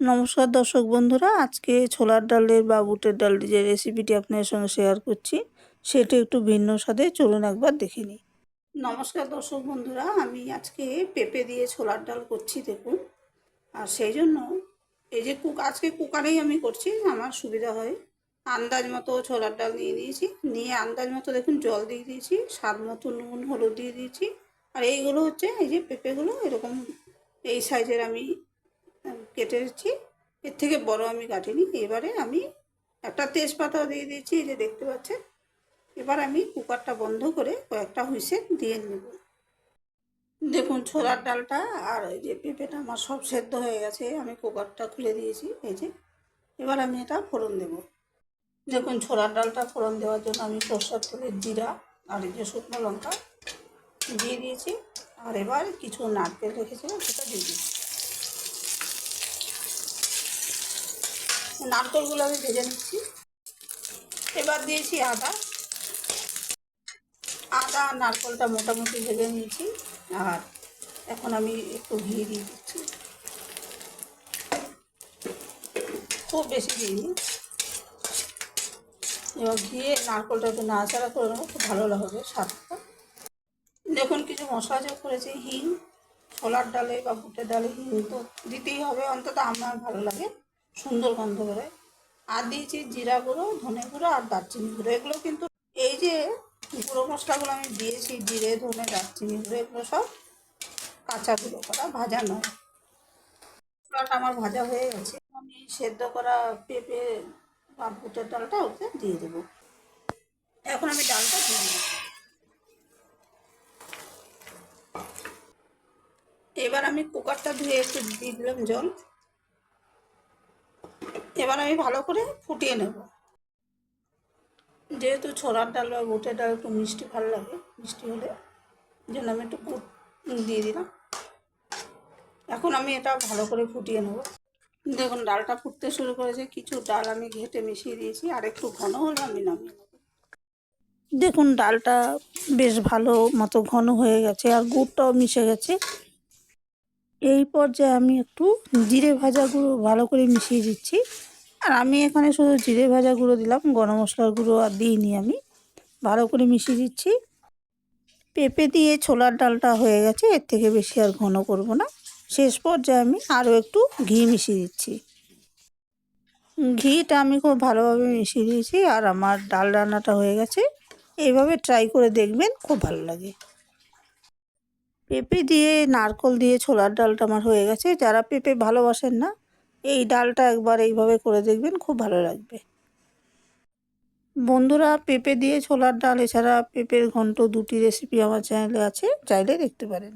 নমস্কার দর্শক বন্ধুরা, আজকে ছোলার ডালের বা বুটের ডালের যে রেসিপিটি আপনাদের সঙ্গে শেয়ার করছি, সেটা একটু ভিন্ন স্বাদে চলুন একবার দেখে নিই। নমস্কার দর্শক বন্ধুরা, আমি আজকে পেঁপে দিয়ে ছোলার ডাল করছি, দেখুন। আর সেই জন্য এই যে কুক আজকে কুকারেই আমি করছি, আমার সুবিধা হয়। আন্দাজ মতো ছোলার ডাল নিয়ে নিয়েছি। নিয়ে আন্দাজ মতো দেখুন, জল দিয়ে দিয়েছি, স্বাদ মতো নুন, হলুদ দিয়ে দিয়েছি। আর এইগুলো হচ্ছে, এই যে পেঁপেগুলো, এরকম এই সাইজের আমি কেটেছি এর থেকে বড় আমি কাটিনি। এবারে আমি একটা তেজপাতাও দিয়ে দিয়েছি, এই যে দেখতে পাচ্ছেন। এবার আমি কুকারটা বন্ধ করে কয়েকটা হুইসেল দিয়ে নেব। দেখুন ছোলার ডালটা আর ওই যে পেঁপেটা আমার সব সেদ্ধ হয়ে গেছে, আমি কুকারটা খুলে দিয়েছি, এই যে। এবার আমি এটা ফোড়ন দেব। দেখুন ছোলার ডালটা ফোড়ন দেওয়ার জন্য আমি সরষের তেলের জিরা আর এই যে শুকনো লঙ্কা দিয়ে দিয়েছি। আর এবার কিছু নারকেল রেখেছিলাম, সেটা দিয়ে দিয়েছি। নারকেলগুলো আমি ভেজে নিচ্ছি। এবার দিয়েছি আদা। আদা আর নারকেলটা মোটামুটি ভেজে নিয়েছি। আর এখন আমি একটু ঘি দিয়ে দিচ্ছি। খুব বেশি দিইনি এবার ঘিয়ে নারকেলটা একটু নাড়াচাড়া করে নেব, খুব ভালো লাগবে স্বাদটা। দেখুন কিছু মশলা যোগ করেছি, হিং, ছোলার ডালে বা বুটের ডালে হিং তো দিতেই হবে, অন্তত আমার ভালো লাগে। সুন্দর গন্ধ বেরোয় আর দিয়েছি জিরা গুঁড়ো, ধনে গুঁড়ো আর দারচিনি গুঁড়ো। এগুলো কিন্তু এই যে গুঁড়ো মশলাগুলো আমি দিয়েছি, জিরে, ধনে, দারচিনি গুঁড়ো, এগুলো সব কাঁচা গুঁড়ো করা, ভাজা নয়। মশলাটা আমার ভাজা হয়ে গেছে। আমি সেদ্ধ করা পেঁপে বা বুটের ডালটা ওতে দিয়ে দেবো। এখন আমি ডালটা দিয়ে দেবো। এবার আমি কুকারটা ধুয়ে একটু দিয়ে দিলাম জল। এবার আমি ভালো করে ফুটিয়ে নেব। যেহেতু ছোলার ডাল বা বুটের ডাল একটু মিষ্টি ভালো লাগে, মিষ্টি হলে জন্য আমি একটু কুট দিয়ে দিলাম। এখন আমি এটা ভালো করে ফুটিয়ে নেব। দেখুন, ডালটা ফুটতে শুরু করেছে। কিছু ডাল আমি ঘেটে মিশিয়ে দিয়েছি, আর একটু ঘন হলে আমি নামিয়ে দেখুন, ডালটা বেশ ভালো মতো ঘন হয়ে গেছে, আর গুড়টাও মিশে গেছে। এই পর্যায়ে আমি একটু জিরে ভাজা গুঁড়ো ভালো করে মিশিয়ে দিচ্ছি। আর আমি এখানে শুধু জিরে ভাজা গুঁড়ো দিলাম, গরম মশলার গুঁড়ো আর দিইনি আমি। ভালো করে মিশিয়ে দিচ্ছি। পেঁপে দিয়ে ছোলার ডালটা হয়ে গেছে, এর থেকে বেশি আর ঘন করব না। শেষ পর্যায়ে আমি আরও একটু ঘি মিশিয়ে দিচ্ছি। ঘিটা আমি খুব ভালোভাবে মিশিয়ে দিয়েছি, আর আমার ডাল রান্নাটা হয়ে গেছে। এইভাবে ট্রাই করে দেখবেন, খুব ভালো লাগে। পেঁপে দিয়ে, নারকল দিয়ে ছোলার ডালটা আমার হয়ে গেছে। যারা পেঁপে ভালোবাসেন না, এই ডালটা একবার এইভাবে করে দেখবেন, খুব ভালো লাগবে। বন্ধুরা, পেঁপে দিয়ে ছোলার ডাল, এছাড়া পেঁপের ঘন্ট দুটি রেসিপি আমার চ্যানেলে আছে, চাইলে দেখতে পারেন।